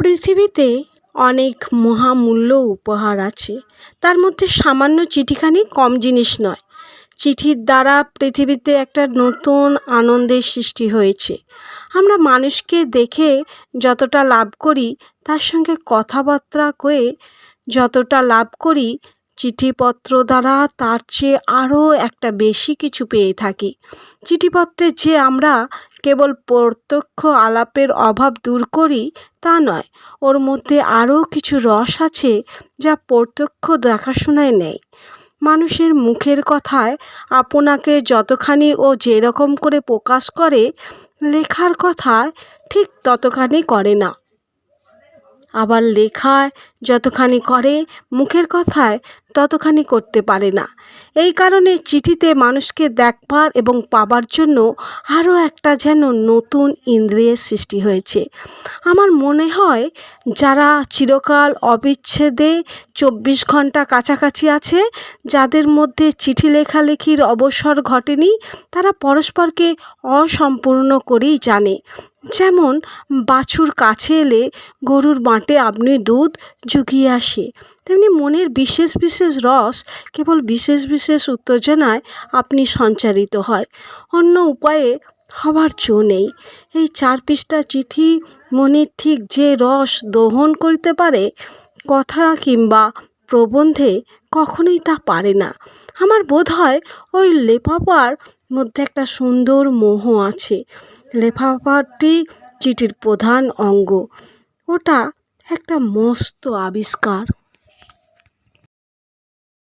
পৃথিবীতে অনেক মহামূল্য উপহার আছে। তার মধ্যে সামান্য চিঠিখানি কম জিনিস নয়। চিঠির দ্বারা পৃথিবীতে একটা নতুন আনন্দের সৃষ্টি হয়েছে। আমরা মানুষকে দেখে যতটা লাভ করি, তার সঙ্গে কথাবার্তা কয়ে যতটা লাভ করি চিঠিপত্র দ্বারা তার চেয়ে আরও একটা বেশি কিছু পেয়ে থাকি। চিঠিপত্রে যে আমরা কেবল প্রত্যক্ষ আলাপের অভাব দূর করি তা নয়, ওর মধ্যে আরও কিছু রস আছে যা প্রত্যক্ষ দেখাশোনায় নেই। মানুষের মুখের কথায় আপনাকে যতখানি ও যেরকম করে প্রকাশ করে, লেখার কথায় ঠিক ততখানি করে না। আবার লেখায় যতখানি করে, মুখের কথায় ততখানি করতে পারে না। এই কারণে চিঠিতে মানুষকে দেখবার এবং পাবার জন্য আরও একটা যেন নতুন ইন্দ্রিয়ের সৃষ্টি হয়েছে। আমার মনে হয়, যারা চিরকাল অবিচ্ছেদে চব্বিশ ঘণ্টা কাছাকাছি আছে, যাদের মধ্যে চিঠি লেখালেখির অবসর ঘটেনি, তারা পরস্পরকে অসম্পূর্ণ করেই জানে। যেমন বাছুর কাছে এলে গরুর বাঁটে আপনি দুধ জুগিয়ে আসে, তেমনি মনের বিশেষ বিশেষ রস, কেবল বিশেষ বিশেষ উত্তেজনায় আপনি সঞ্চারিত হয়। অন্য উপায়ে হবার জো নেই। এই চার পৃষ্ঠা চিঠি মনের ঠিক যে রস দহন করিতে পারে, কথা কিংবা প্রবন্ধে কখনোই তা পারে না। আমার বোধ হয় ওই লেপাপার মধ্যে একটা সুন্দর মোহ আছে। লেফাফাটি চিঠির প্রধান অঙ্গ। ওটা একটা মস্ত আবিষ্কার।